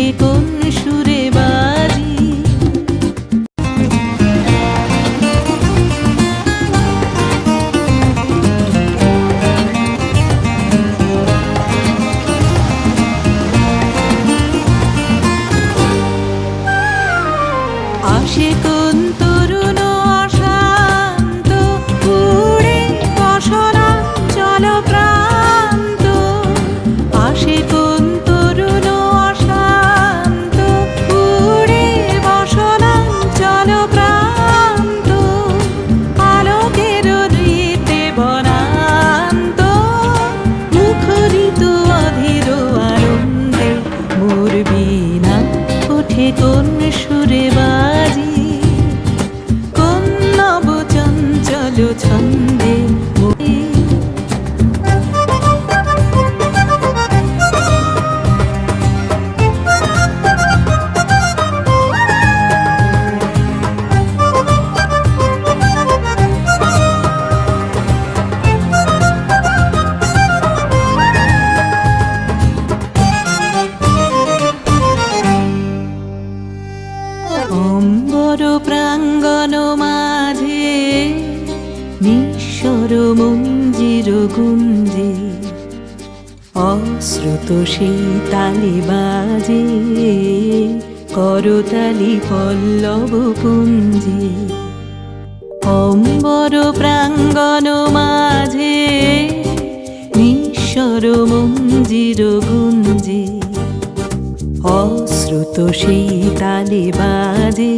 ওঠে কোন সুরে বাজি? আসে কোন ছন্দে অম্বর প্রাঙ্গণ মাঝে নিঃস্বর মঞ্জির গুঞ্জে, অশ্রুত সেই তালে বাজে, করতালি পল্লব পুঞ্জে। অম্বর প্রাঙ্গণ মাঝে নিঃস্বর মঞ্জির গুঞ্জে। অশ্রুত সেই তালে বাজে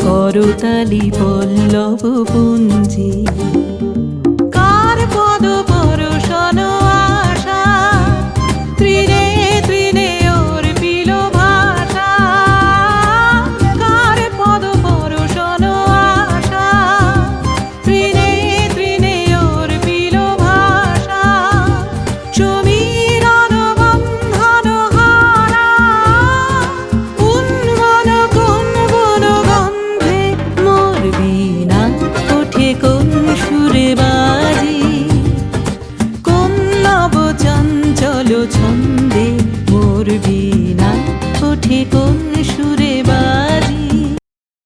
করতালি পল্লব পুঞ্জে। কোন সুরে